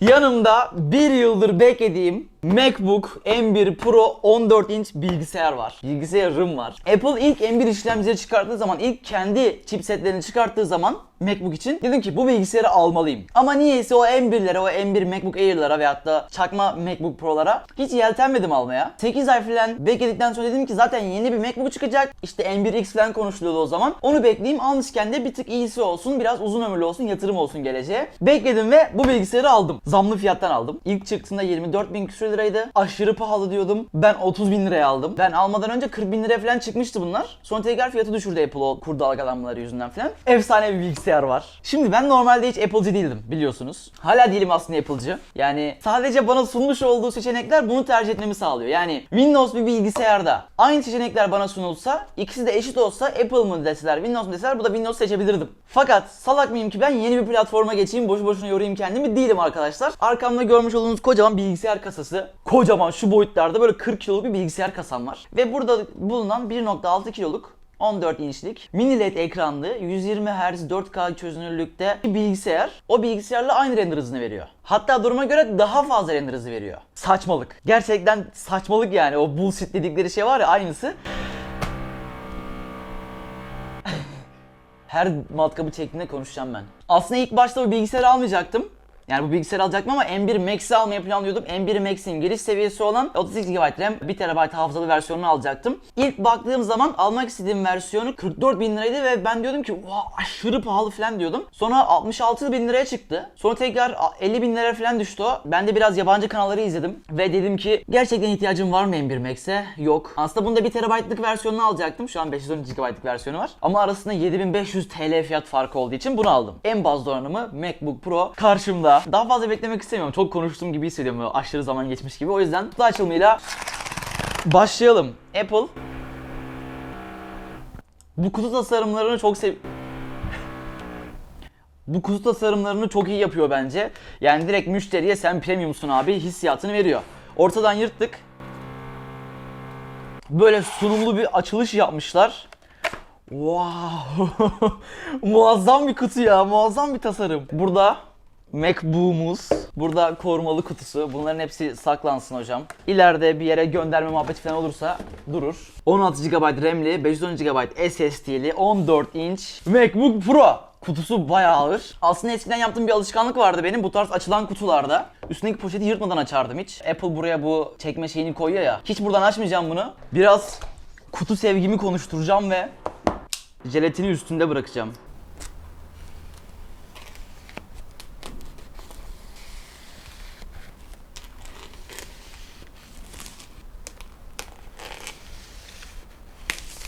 Yanımda bir yıldır beklediğim MacBook M1 Pro 14 inç bilgisayar var. Bilgisayarım var. Apple ilk M1 işlemcileri çıkarttığı zaman, ilk kendi chipsetlerini çıkarttığı zaman MacBook için dedim ki bu bilgisayarı almalıyım. Ama niyeyse o M1'lere, o M1 MacBook Air'lara veyahut da çakma MacBook Pro'lara hiç yeltenmedim almaya. 8 ay falan bekledikten sonra dedim ki zaten yeni bir MacBook çıkacak. İşte M1X falan konuşuluyordu o zaman. Onu bekleyeyim almışken de bir tık iyisi olsun, biraz uzun ömürlü olsun, yatırım olsun geleceğe. Bekledim ve bu bilgisayarı aldım. Zamlı fiyattan aldım. İlk çıktığında 24 bin küsür liraydı. Aşırı pahalı diyordum. Ben 30 bin liraya aldım. Ben almadan önce 40 bin liraya falan çıkmıştı bunlar. Sonra tekrar fiyatı düşürdü Apple o kur dalgalanmaları yüzünden falan. Efsane bir bilgisayar var. Şimdi ben normalde hiç Apple'cı değildim biliyorsunuz. Hala değilim aslında Apple'cı. Yani sadece bana sunmuş olduğu seçenekler bunu tercih etmemi sağlıyor. Yani Windows bir bilgisayarda aynı seçenekler bana sunulsa, ikisi de eşit olsa Apple mı deseler, Windows mu deseler bu da Windows seçebilirdim. Fakat salak mıyım ki ben yeni bir platforma geçeyim, boşu boşuna yorayım kendimi değilim arkadaşlar. Arkamda görmüş olduğunuz kocaman bilgisayar kasası. Kocaman şu boyutlarda böyle 40 kiloluk bir bilgisayar kasam var. Ve burada bulunan 1.6 kiloluk 14 inçlik mini LED ekranlı 120 Hz 4K çözünürlükte bir bilgisayar o bilgisayarla aynı render hızını veriyor. Hatta duruma göre daha fazla render hızı veriyor. Saçmalık. Gerçekten saçmalık yani o bullshit dedikleri şey var ya aynısı. Her matkabı çektiğinde konuşacağım ben. Aslında ilk başta bu bilgisayarı almayacaktım. Yani bu bilgisayarı alacaktım ama M1 Max'i almayı planlıyordum. M1 Max'in giriş seviyesi olan 32 GB RAM, 1 TB hafızalı versiyonunu alacaktım. İlk baktığım zaman almak istediğim versiyonu 44 bin liraydı ve ben diyordum ki aşırı pahalı falan diyordum. Sonra 66 bin liraya çıktı. Sonra tekrar 50 bin liraya falan düştü o. Ben de biraz yabancı kanalları izledim ve dedim ki gerçekten ihtiyacım var mı M1 Max'e? Yok. Aslında bunda 1 TB'lık versiyonunu alacaktım. Şu an 512 GB'lık versiyonu var. Ama arasında 7500 TL fiyat farkı olduğu için bunu aldım. En baz donanımı MacBook Pro karşımda. Daha fazla beklemek istemiyorum. Çok konuştuğum gibi hissediyorum. Böyle aşırı zaman geçmiş gibi. O yüzden kutu açılımıyla başlayalım. Apple bu kutu tasarımlarını çok sev... Bu kutu tasarımlarını çok iyi yapıyor bence. Yani direkt müşteriye sen premiumsun abi hissiyatını veriyor. Ortadan yırttık. Böyle sunumlu bir açılış yapmışlar. Wow. muazzam bir kutu ya. Muazzam bir tasarım. Burada MacBook'umuz. Burada korumalı kutusu. Bunların hepsi saklansın hocam. İleride bir yere gönderme muhabbeti falan olursa durur. 16 GB RAM'li, 512 GB SSD'li, 14 inç MacBook Pro. Kutusu bayağı ağır. Aslında eskiden yaptığım bir alışkanlık vardı benim bu tarz açılan kutularda. Üstündeki poşeti yırtmadan açardım hiç. Apple buraya bu çekme şeyini koyuyor ya. Hiç buradan açmayacağım bunu. Biraz kutu sevgimi konuşturacağım ve jelatini üstünde bırakacağım.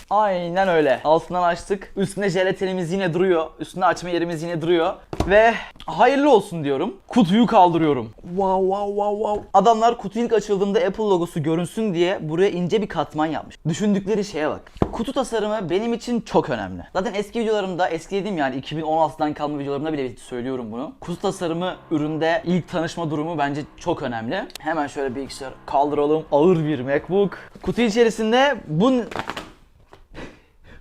Aynen öyle. Altından açtık. Üstünde jelatinimiz yine duruyor. Üstünde açma yerimiz yine duruyor. Ve hayırlı olsun diyorum. Kutuyu kaldırıyorum. Wow wow wow wow. Adamlar kutu ilk açıldığında Apple logosu görünsün diye buraya ince bir katman yapmış. Düşündükleri şeye bak. Kutu tasarımı benim için çok önemli. Zaten eski videolarımda, eski dediğim yani 2016'dan kalma videolarımda bile söylüyorum bunu. Kutu tasarımı üründe ilk tanışma durumu bence çok önemli. Hemen şöyle bilgisayar kaldıralım. Ağır bir MacBook. Kutu içerisinde bu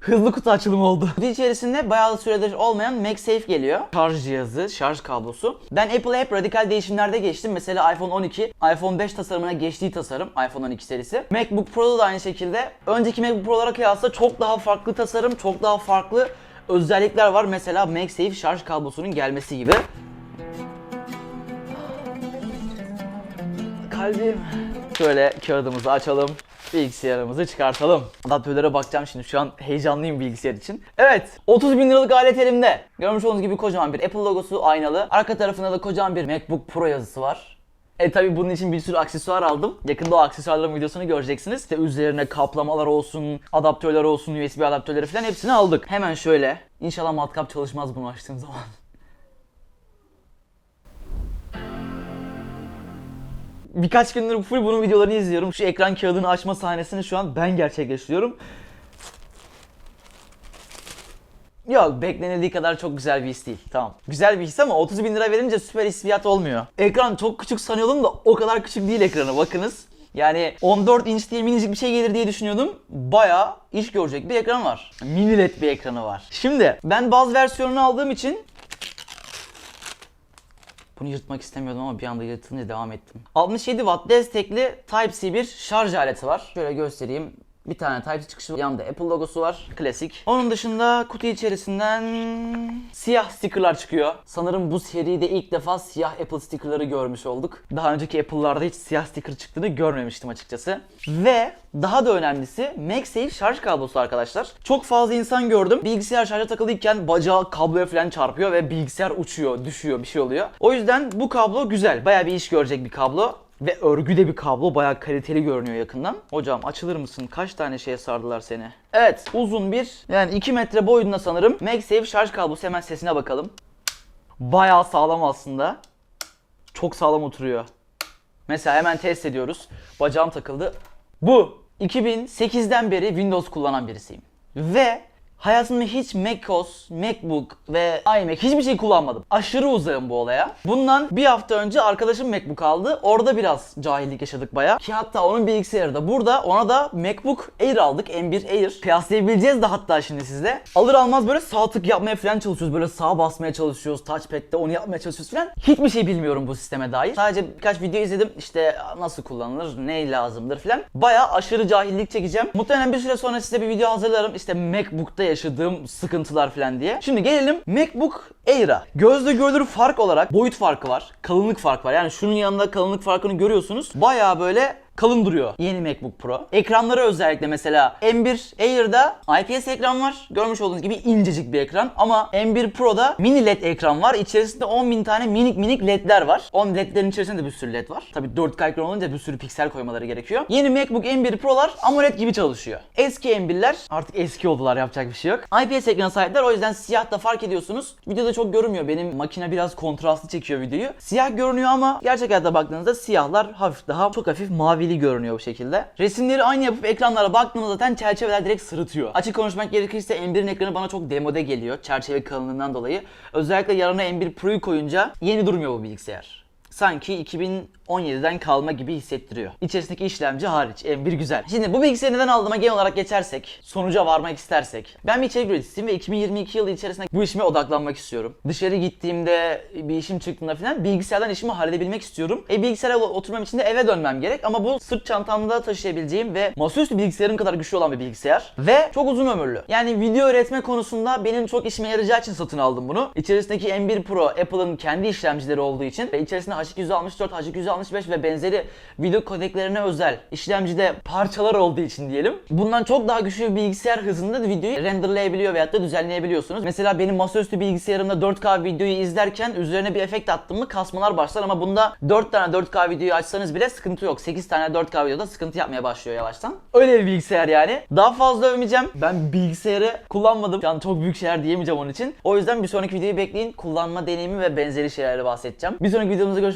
Hızlı kutu açılımı oldu. Kutu içerisinde bayağı süredir olmayan MagSafe geliyor. Şarj cihazı, şarj kablosu. Ben Apple'a hep radikal değişimlerde geçtim. Mesela iPhone 12, iPhone 5 tasarımına geçtiği tasarım iPhone 12 serisi. MacBook Pro'da da aynı şekilde. Önceki MacBook Pro'lara kıyasla çok daha farklı tasarım, çok daha farklı özellikler var. Mesela MagSafe şarj kablosunun gelmesi gibi. Kalbim. Şöyle kağıdımızı açalım. Bilgisayarımızı çıkartalım. Adaptörlere bakacağım şimdi. Şu an heyecanlıyım bilgisayar için. Evet. 30 bin liralık alet elimde. Görmüş olduğunuz gibi kocaman bir Apple logosu aynalı. Arka tarafında da kocaman bir MacBook Pro yazısı var. E tabi bunun için bir sürü aksesuar aldım. Yakında o aksesuarların videosunu göreceksiniz. İşte üzerine kaplamalar olsun, adaptörler olsun, USB adaptörleri falan hepsini aldık. Hemen şöyle. İnşallah matkap çalışmaz bunu açtığım zaman. Birkaç gündür full bunun videolarını izliyorum. Şu ekran kağıdını açma sahnesini şu an ben gerçekleştiriyorum. Yok beklenildiği kadar çok güzel bir his değil. Tamam. Güzel bir his ama 30 bin lira verince süper hissiyat olmuyor. Ekran çok küçük sanıyordum da o kadar küçük değil ekranı bakınız. Yani 14 inç diye minicik bir şey gelir diye düşünüyordum. Bayağı iş görecek bir ekran var. Mini LED bir ekranı var. Şimdi ben baz versiyonunu aldığım için Bunu yırtmak istemiyordum ama bir anda yırtınca devam ettim. 67 watt destekli Type-C bir şarj aleti var. Şöyle göstereyim. Bir tane Type-C çıkışı var. Yanında Apple logosu var. Klasik. Onun dışında kutu içerisinden siyah stickerlar çıkıyor. Sanırım bu seride ilk defa siyah Apple stickerları görmüş olduk. Daha önceki Apple'larda hiç siyah sticker çıktığını görmemiştim açıkçası. Ve daha da önemlisi MagSafe şarj kablosu arkadaşlar. Çok fazla insan gördüm. Bilgisayar şarja takılıyken bacağı kabloya falan çarpıyor ve bilgisayar uçuyor, düşüyor, bir şey oluyor. O yüzden bu kablo güzel. Bayağı bir iş görecek bir kablo. Ve örgü de bir kablo bayağı kaliteli görünüyor yakından. Hocam açılır mısın? Kaç tane şeye sardılar seni? Evet uzun bir yani 2 metre boyunda sanırım MagSafe şarj kablosu hemen sesine bakalım. Bayağı sağlam aslında. Çok sağlam oturuyor. Mesela hemen test ediyoruz. Bacağım takıldı. Bu 2008'den beri Windows kullanan birisiyim. Ve hayatımda hiç macOS, MacBook ve iMac hiçbir şey kullanmadım. Aşırı uzağım bu olaya. Bundan bir hafta önce arkadaşım MacBook aldı. Orada biraz cahillik yaşadık baya. Ki hatta onun bilgisayarı da burada. Ona da MacBook Air aldık. M1 Air. Kıyaslayabileceğiz de hatta şimdi sizle. Alır almaz böyle sağ tık yapmaya falan çalışıyoruz. Böyle sağa basmaya çalışıyoruz. Touchpad'de onu yapmaya çalışıyoruz falan. Hiçbir şey bilmiyorum bu sisteme dair. Sadece birkaç video izledim. İşte nasıl kullanılır, ne lazımdır falan. Baya aşırı cahillik çekeceğim. Muhtemelen bir süre sonra size bir video hazırlarım. İşte MacBook'ta yaşadığım sıkıntılar falan diye. Şimdi gelelim MacBook Air'a. Gözle görülür fark olarak boyut farkı var. Kalınlık farkı var. Yani şunun yanında kalınlık farkını görüyorsunuz. Baya böyle kalın duruyor yeni MacBook Pro. Ekranları özellikle mesela M1 Air'da IPS ekran var. Görmüş olduğunuz gibi incecik bir ekran ama M1 Pro'da mini LED ekran var. İçerisinde 10.000 tane minik minik LED'ler var. 10 LED'lerin içerisinde de bir sürü LED var. Tabii 4K ekran olunca bir sürü piksel koymaları gerekiyor. Yeni MacBook M1 Pro'lar AMOLED gibi çalışıyor. Eski M1'ler artık eski oldular yapacak bir şey yok. IPS ekran sahipler o yüzden siyah da fark ediyorsunuz. Videoda çok görünmüyor. Benim makine biraz kontrastlı çekiyor videoyu. Siyah görünüyor ama gerçek hayatta baktığınızda siyahlar hafif daha çok hafif mavili görünüyor bu şekilde. Resimleri aynı yapıp ekranlara baktığımda zaten çerçeveler direkt sırıtıyor. Açık konuşmak gerekirse M1'in ekranı bana çok demode geliyor çerçeve kalınlığından dolayı. Özellikle yanına M1 Pro'yu koyunca yeni durmuyor bu bilgisayar. Sanki 2017'den kalma gibi hissettiriyor. İçerisindeki işlemci hariç. M1 güzel. Şimdi bu bilgisayarı neden aldığıma genel olarak geçersek, sonuca varmak istersek. Ben bir içerik üreticisiyim ve 2022 yılı içerisinde bu işime odaklanmak istiyorum. Dışarı gittiğimde, bir işim çıktığında falan bilgisayardan işimi halledebilmek istiyorum. E bilgisayara oturmam için de eve dönmem gerek ama bu sırt çantamda taşıyabileceğim ve masaüstü bilgisayarım kadar güçlü olan bir bilgisayar. Ve çok uzun ömürlü. Yani video üretme konusunda benim çok işime yarayacağı için satın aldım bunu. İçerisindeki M1 Pro Apple'ın kendi işlemcileri olduğu için ve içerisinde H264, H265 ve benzeri video kodeklerine özel işlemcide parçalar olduğu için diyelim. Bundan çok daha güçlü bir bilgisayar hızında da videoyu renderlayabiliyor veyahut da düzenleyebiliyorsunuz. Mesela benim masaüstü bilgisayarımda 4K videoyu izlerken üzerine bir efekt attım mı kasmalar başlar ama bunda 4 tane 4K videoyu açsanız bile sıkıntı yok. 8 tane 4K videoda sıkıntı yapmaya başlıyor yavaştan. Öyle bir bilgisayar yani. Daha fazla övmeyeceğim. Ben bilgisayarı kullanmadım. Yani çok büyük şeyler diyemeyeceğim onun için. O yüzden bir sonraki videoyu bekleyin. Kullanma deneyimi ve benzeri şeylerle bahsedeceğim. Bir sonraki videomuzda